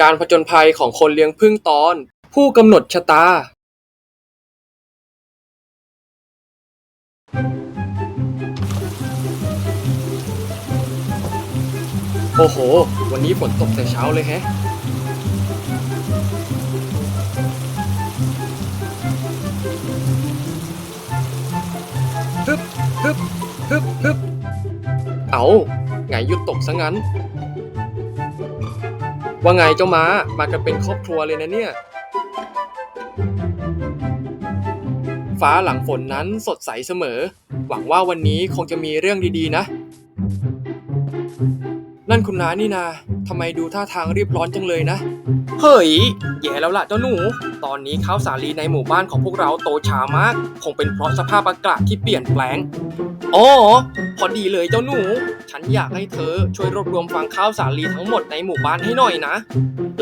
การผจญภัยของคนเลี้ยงผึ้งตอน ผู้กำหนดชะตาโอ้โห วันนี้ฝนตกแต่เช้าเลยแฮะ ฮึบฮึบฮึบฮึบเอาไงหยุดตกซะงั้น ว่าไงเจ้าม้ามากันเป็นครอบครัวเลยนะเนี่ย ฟ้าหลังฝนนั้นสดใสเสมอ หวังว่าวันนี้คงจะมีเรื่องดีๆนะ นั่นคุณน้านี่นา ทำไมดูท่าทางรีบร้อนจังเลยนะ เฮ้ย แย่แล้วล่ะเจ้าหนู ตอนนี้ข้าวสาลีในหมู่บ้านของพวกเราโตช้ามาก คงเป็นเพราะสภาพอากาศที่เปลี่ยนแปลง อ๋อ พอดีเลยเจ้าหนู ฉันอยากให้เธอช่วยรวบรวมฟางข้าวสาลีทั้งหมดในหมู่บ้านให้หน่อยนะ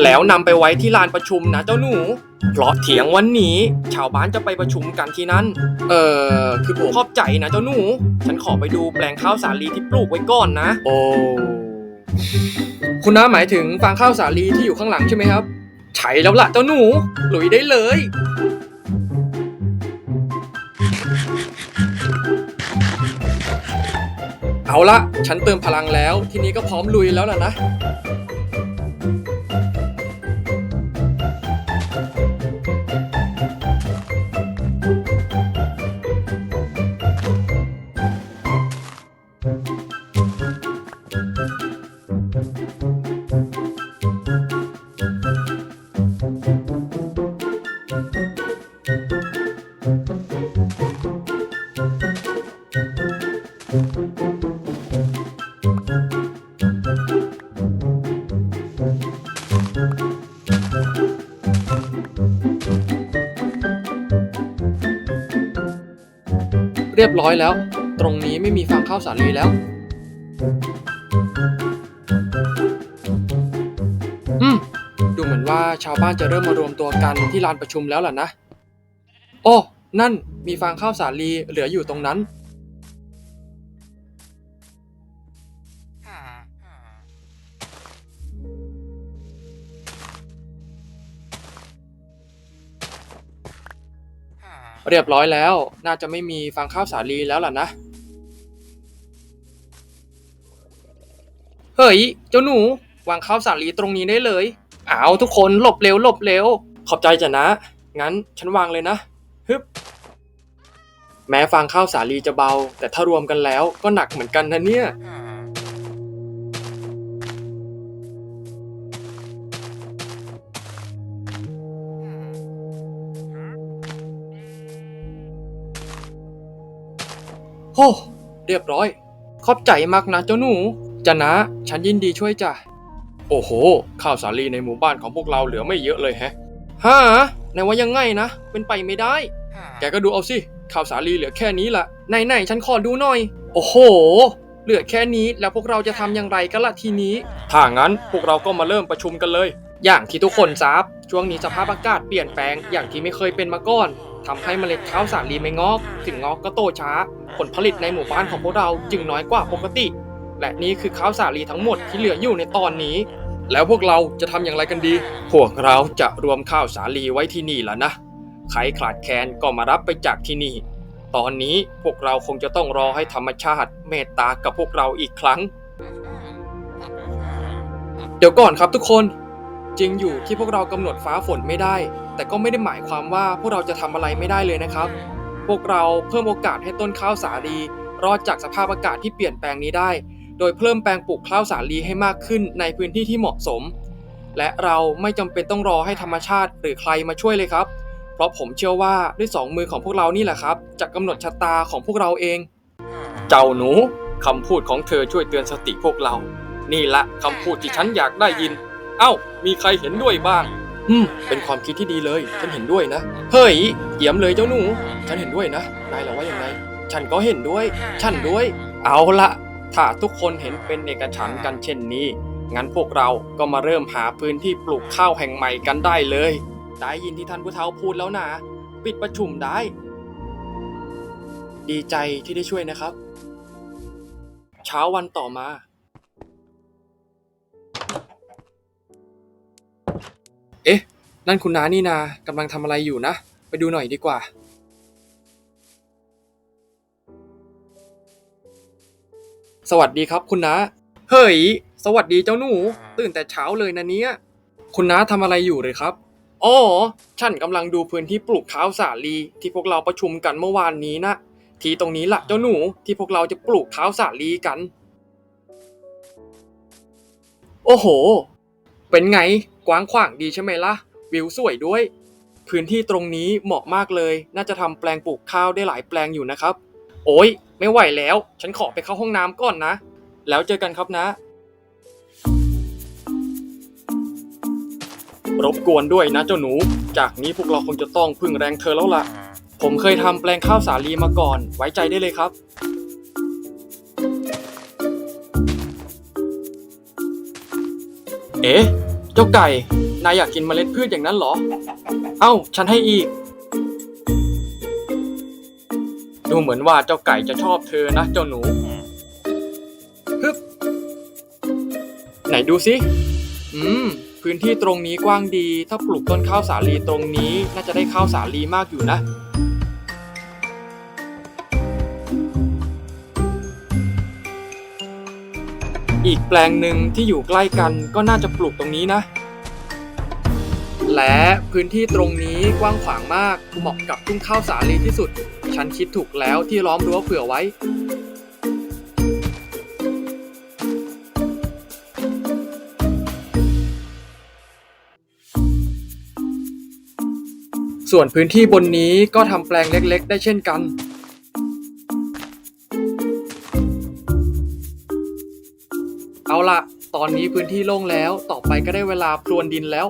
แล้วนำไปไว้ที่ลานประชุมนะเจ้าหนู เพราะเถียงวันนี้ ชาวบ้านจะไปประชุมกันที่นั่น เออคือผมขอบใจนะเจ้าหนู ฉันขอไปดูแปลงข้าวสาลีที่ปลูกไว้ก่อนนะ โอ้ คุณน้าหมายถึงฟางข้าวสาลีที่อยู่ข้างหลังใช่ไหมครับ ใช่แล้วล่ะเจ้าหนู หลุยได้เลย เอาละฉันเติมพลังแล้ว ทีนี้ก็พร้อมลุยแล้วล่ะนะ เรียบร้อยแล้ว ตรงนี้ไม่มีฟางข้าวสาลีแล้ว อืม ดูเหมือนว่าชาวบ้านจะเริ่มมารวมตัวกันที่ลานประชุมแล้วล่ะนะ โอ้ นั่นมีฟางข้าวสาลีเหลืออยู่ตรงนั้น เรียบร้อยแล้ว น่าจะไม่มีฟางข้าวสาลีแล้วล่ะนะ เฮ้ย เจ้าหนูวางข้าวสาลีตรงนี้ได้เลยอ้าวทุกคนหลบเร็วหลบเร็ว ขอบใจจ้ะนะ งั้นฉันวางเลยนะฮึบแม้ฟางข้าวสาลีจะเบา แต่ถ้ารวมกันแล้วก็หนักเหมือนกันนะเนี่ย โอ้เรียบร้อย ขอบใจมากนะเจ้าหนูจะนะ ฉันยินดีช่วยจ้ะ โอ้โห ข้าวสาลีในหมู่บ้านของพวกเราเหลือไม่เยอะเลยแฮะฮะไหนว่ายังไงนะ เป็นไปไม่ได้ แกก็ดูเอาสิ ข้าวสาลีเหลือแค่นี้ละไหนไหนๆฉันขอดูหน่อย โอ้โห เหลือแค่นี้แล้วพวกเราจะทำอย่างไรกันล่ะทีนี้ ถ้างั้นพวกเราก็มาเริ่มประชุมกันเลย อย่างที่ทุกคนทราบ ช่วงนี้สภาพอากาศเปลี่ยนแปลงอย่างที่ไม่เคยเป็นมาก่อน ทำให้เมล็ดข้าวสาลีไม่งอก ถึงงอกก็โตช้า ผลผลิตในหมู่บ้านของพวกเราจึงน้อยกว่าปกติ และนี่คือข้าวสาลีทั้งหมดที่เหลืออยู่ในตอนนี้ แล้วพวกเราจะทำอย่างไรกันดี พวกเราจะรวมข้าวสาลีไว้ที่นี่แล้วนะ ใครขาดแคลนก็มารับไปจากที่นี่ ตอนนี้พวกเราคงจะต้องรอให้ธรรมชาติเมตตากับพวกเราอีกครั้ง เดี๋ยวก่อนครับทุกคน จริงอยู่ที่พวกเรากำหนดฟ้าฝนไม่ได้ แต่ก็ไม่ได้หมายความว่าพวกเราจะทำอะไรไม่ได้เลยนะครับ พวกเราเพิ่มโอกาสให้ต้นข้าวสาลี รอดจากสภาพอากาศที่เปลี่ยนแปลงนี้ได้ โดยเพิ่มแปลงปลูกข้าวสาลีให้มากขึ้นในพื้นที่ที่เหมาะสม และเราไม่จำเป็นต้องรอให้ธรรมชาติหรือใครมาช่วยเลยครับ เพราะผมเชื่อว่าด้วยสองมือของพวกเรานี่แหละครับจะกำหนดชะตาของพวกเราเอง เจ้าหนูคำพูดของเธอช่วยเตือนสติพวกเรา นี่ละคำพูดที่ฉันอยากได้ยิน เอ้า มีใครเห็นด้วยบ้าง อืม เป็นความคิดที่ดีเลย ฉันเห็นด้วยนะ เฮ้ยเยี่ยมเลยเจ้าหนู ฉันเห็นด้วยนะ นายล่ะว่ายังไง ฉันก็เห็นด้วย ฉันด้วย เอาละถ้าทุกคนเห็นเป็นเอกฉันท์กันเช่นนี้ งั้นพวกเราก็มาเริ่มหาพื้นที่ปลูกข้าวแห่งใหม่กันได้เลย ได้ยินที่ท่านผู้เฒ่าพูดแล้วนะ ปิดประชุมได้ ดีใจที่ได้ช่วยนะครับ เช้าวันต่อมา นั่นคุณน้านี่นากำลังทำอะไรอยู่นะ ไปดูหน่อยดีกว่า สวัสดีครับคุณน้า เฮ้ย สวัสดีเจ้าหนู ตื่นแต่เช้าเลยนะเนี่ย คุณน้าทำอะไรอยู่เลยครับ อ๋อ ฉันกำลังดูพื้นที่ปลูกข้าวสาลี ที่พวกเราประชุมกันเมื่อวานนี้นะ ที่ตรงนี้ละเจ้าหนูที่พวกเราจะปลูกข้าวสาลีกัน โอ้โห เป็นไงกว้างขวางดีใช่ไหมล่ะ วิวสวยด้วย พื้นที่ตรงนี้เหมาะมากเลย น่าจะทำแปลงปลูกข้าวได้หลายแปลงอยู่นะครับ โอ้ยไม่ไหวแล้ว ฉันขอไปเข้าห้องน้ำก่อนนะ แล้วเจอกันครับนะ รบกวนด้วยนะเจ้าหนู จากนี้พวกเราคงจะต้องพึ่งแรงเธอแล้วล่ะ ผมเคยทำแปลงข้าวสาลีมาก่อน ไว้ใจได้เลยครับเอ๊ะ เจ้าไก่ นายอยากกินเมล็ดพืชอย่างนั้นเหรอ เอ้า ฉันให้อีก ดูเหมือนว่าเจ้าไก่จะชอบเธอนะ เจ้าหนูฮึบไหนดูสิ อืม พื้นที่ตรงนี้กว้างดี ถ้าปลูกต้นข้าวสาลีตรงนี้ น่าจะได้ข้าวสาลีมากอยู่นะ อีกแปลงหนึ่งที่อยู่ใกล้กันก็น่าจะปลูกตรงนี้นะ และพื้นที่ตรงนี้กว้างขวางมากเหมาะกับทุ่งข้าวสาลีที่สุด ฉันคิดถูกแล้วที่ล้อมรั้วเผื่อไว้ส่วนพื้นที่บนนี้ก็ทำแปลงเล็กๆ ได้เช่นกัน ละ ตอนนี้พื้นที่โล่งแล้ว ต่อไปก็ได้เวลาพรวนดินแล้ว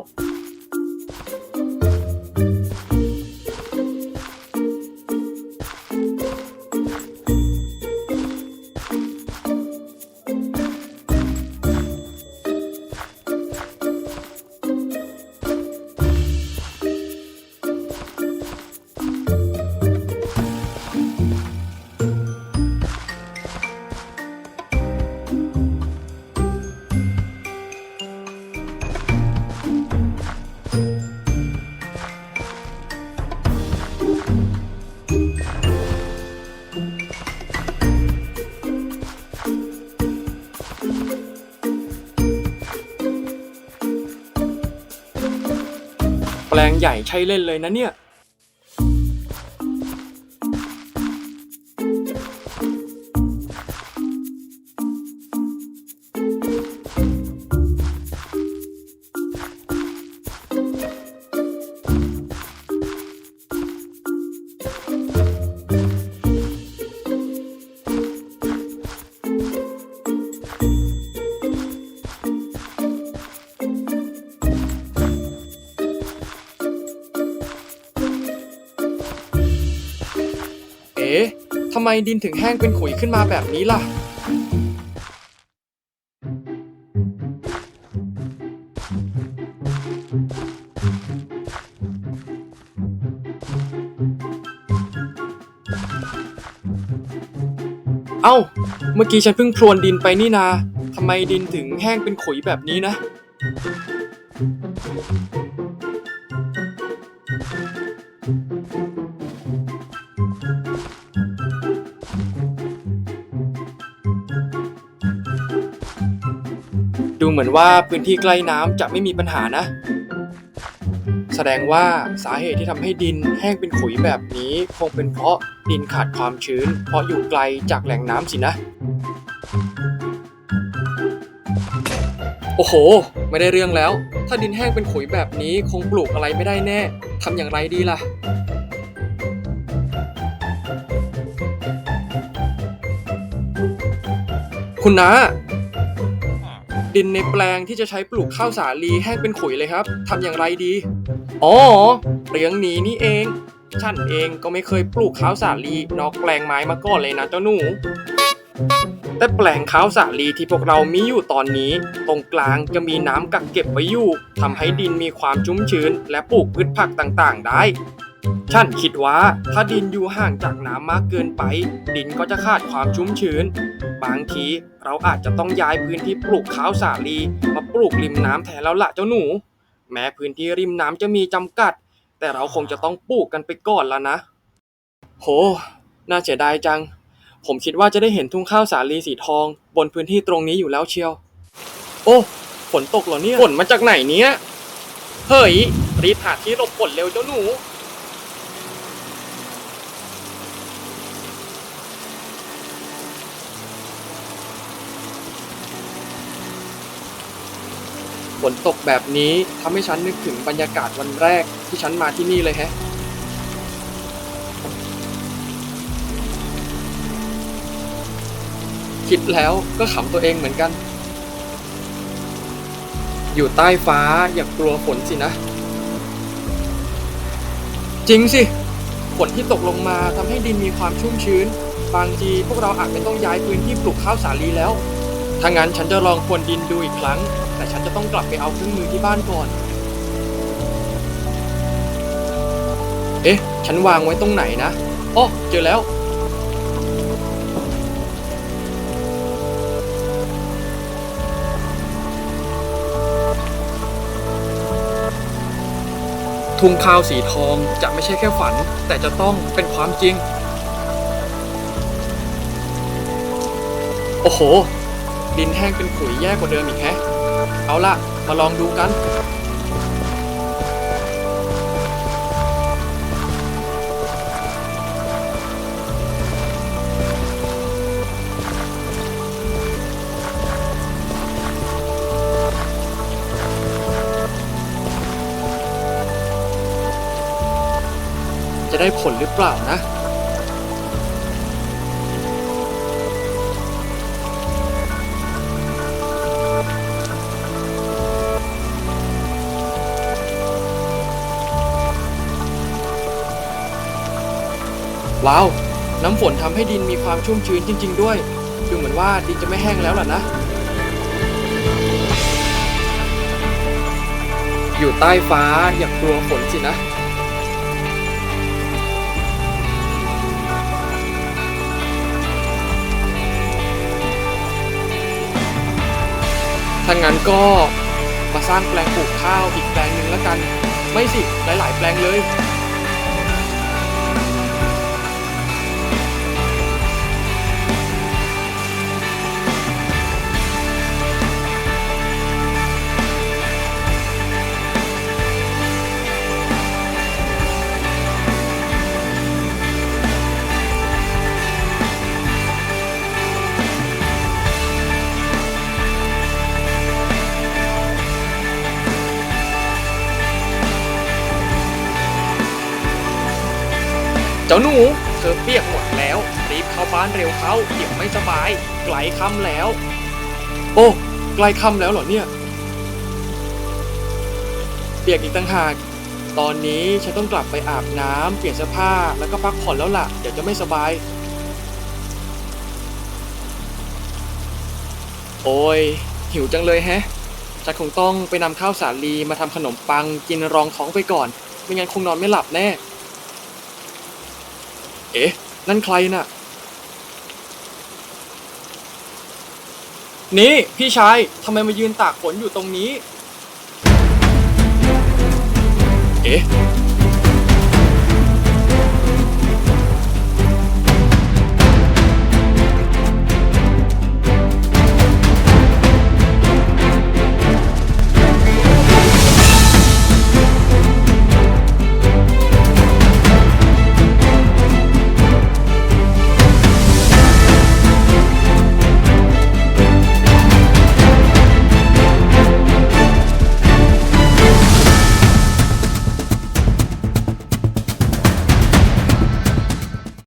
ใหญ่ใช่เล่นเลยนะเนี่ย ไมดินถึงแห้งเป็นขุยขึ้นมาแบบนี้ล่ะ เอ้า เมื่อกี้ฉันเพิ่งพรวนดินไปนี่นา ทำไมดินถึงแห้งเป็นขุยแบบนี้นะ ดูเหมือนว่าพื้นที่ใกล้น้ำจะไม่มีปัญหานะ แสดงว่าสาเหตุที่ทำให้ดินแห้งเป็นขุยแบบนี้ คงเป็นเพราะดินขาดความชื้น เพราะอยู่ไกลจากแหล่งน้ำสินะ โอ้โห ไม่ได้เรื่องแล้ว ถ้าดินแห้งเป็นขุยแบบนี้คงปลูกอะไรไม่ได้แน่ทำอย่างไรดีล่ะคุณน้า ดินในแปลงที่จะใช้ปลูกข้าวสาลีแห้งเป็นขุยเลยครับทำอย่างไรดี อ๋อเรื่องนี้นี่เอง ฉันเองก็ไม่เคยปลูกข้าวสาลีนอกแปลงไม้มาก่อนเลยนะเจ้าหนู แต่แปลงข้าวสาลีที่พวกเรามีอยู่ตอนนี้ ตรงกลางจะมีน้ำกักเก็บไว้อยู่ทำให้ดินมีความชุ่มชื้น และปลูกพืชผักต่างๆ ได้ฉันคิดว่าถ้าดินอยู่ห่างจากน้ำมากเกินไป ดินก็จะขาดความชุ่มชื้น บางทีเราอาจจะต้องย้ายพื้นที่ปลูกข้าวสาลี มาปลูกริมน้ำแทนแล้วละเจ้าหนู แม้พื้นที่ริมน้ำจะมีจำกัด แต่เราคงจะต้องปลูกกันไปก่อนแล้วนะ โห น่าเสียดายจัง ผมคิดว่าจะได้เห็นทุ่งข้าวสาลีสีทอง บนพื้นที่ตรงนี้อยู่แล้วเชียว โอ้ฝนตกเหรอเนี่ยฝนมาจากไหนเนี้ยเฮ้ยรีบหาที่หลบฝนเร็วเจ้าหนู ฝนตกแบบนี้ทำให้ฉันนึกถึงบรรยากาศวันแรกที่ฉันมาที่นี่เลยแฮะ คิดแล้วก็ขำตัวเองเหมือนกัน อยู่ใต้ฟ้าอย่ากลัวฝนสินะ จริงสิฝนที่ตกลงมาทำให้ดินมีความชุ่มชื้น บางทีพวกเราอาจไม่ต้องย้ายพื้นที่ปลูกข้าวสาลีแล้ว ถ้างั้นฉันจะลองพรวนดินดูอีกครั้ง แต่ฉันจะต้องกลับไปเอาเครื่องมือที่บ้านก่อน เอ๊ะ ฉันวางไว้ตรงไหนนะอ๋อเจอแล้ว ทุ่งข้าวสีทองจะไม่ใช่แค่ฝัน แต่จะต้องเป็นความจริง โอ้โห ดินแห้งเป็นขุยแย่กว่าเดิมอีกแฮะ เอาล่ะ มาลองดูกัน จะได้ผลหรือเปล่านะ ว้าว น้ำฝนทำให้ดินมีความชุ่มชื้นจริง ๆ ด้วย ดูเหมือนว่าดินจะไม่แห้งแล้วล่ะนะ อยู่ใต้ฟ้าอย่ากกลัวฝนสินะ ถ้างั้นก็มาสร้างแปลงปลูกข้าวอีกแปลงหนึ่งแล้วกัน ไม่สิ หลาย ๆ แปลงเลย เจ้าหนูเธอเปียกหมดแล้ว รีบเข้าบ้านเร็วเขาเดี๋ยวไม่สบายไกลค่ำแล้ว โอ้ไกลค่ำแล้วเหรอเนี่ย เปียกอีกต่างหากตอนนี้ฉันต้องกลับไปอาบน้ำเปลี่ยนเสื้อผ้าแล้วก็พักผ่อนแล้วล่ะเดี๋ยวจะไม่สบาย โอ้ย หิวจังเลยแฮะฉันคงต้องไปนำข้าวสาลีมาทำขนมปังกินรองท้องไปก่อน ไม่งั้นคงนอนไม่หลับแน่ เอ๊ะ นั่นใครน่ะ นี่ พี่ชายทำไมมายืนตากฝนอยู่ตรงนี้ เอ๊ะ